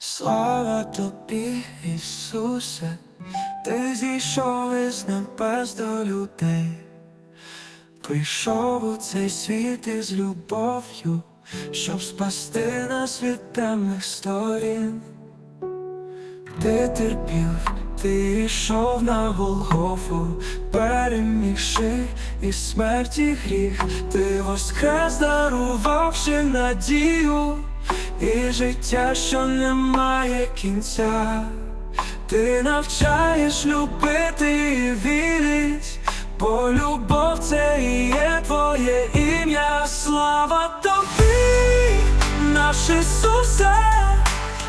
Слава тобі, Ісусе, ти зійшов із небес до людей, прийшов у цей світ із любов'ю, щоб спасти нас від темних сторін. Ти терпів, ти йшов на Голгофу, перемігши і смерті гріх, ти воскрес, дарувавши надію і життя, що не має кінця. Ти навчаєш любити і вірить, бо любов це і є твоє ім'я, слава тобі, наш Ісусе,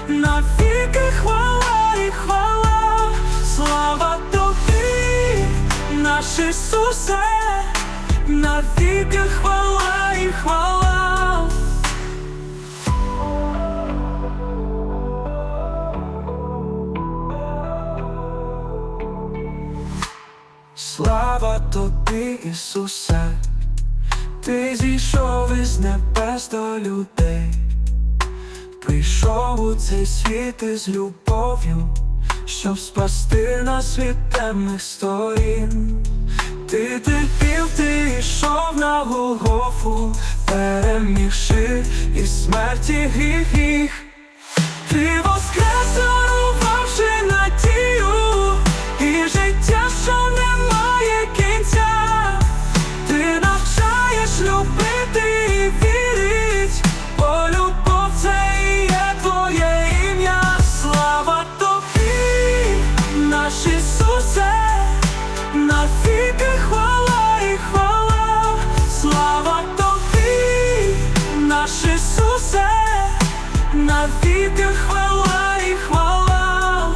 навіки хвала і хвала, слава тобі, наш Ісусе, навіки хвала і хвала. Слава тобі, Ісусе, ти зійшов із небес до людей, прийшов у цей світ із любов'ю, щоб спасти нас від темних сторін. Ти терпів, ти йшов на Голгофу, перемігши і смерті гріх. Наш Ісусе, навіки хвала і хвала.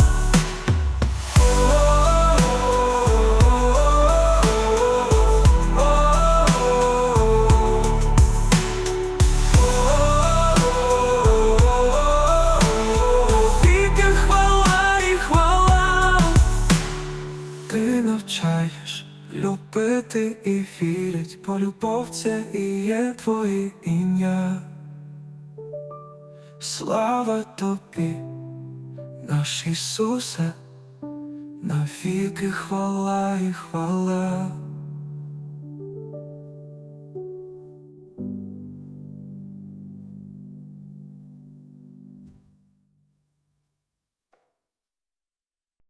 Навіки хвала і хвала. Ти навчаєш любити і вірить, бо любов це і є твоє ім'я слава тобі, наш Ісусе, навіки хвала і хвала.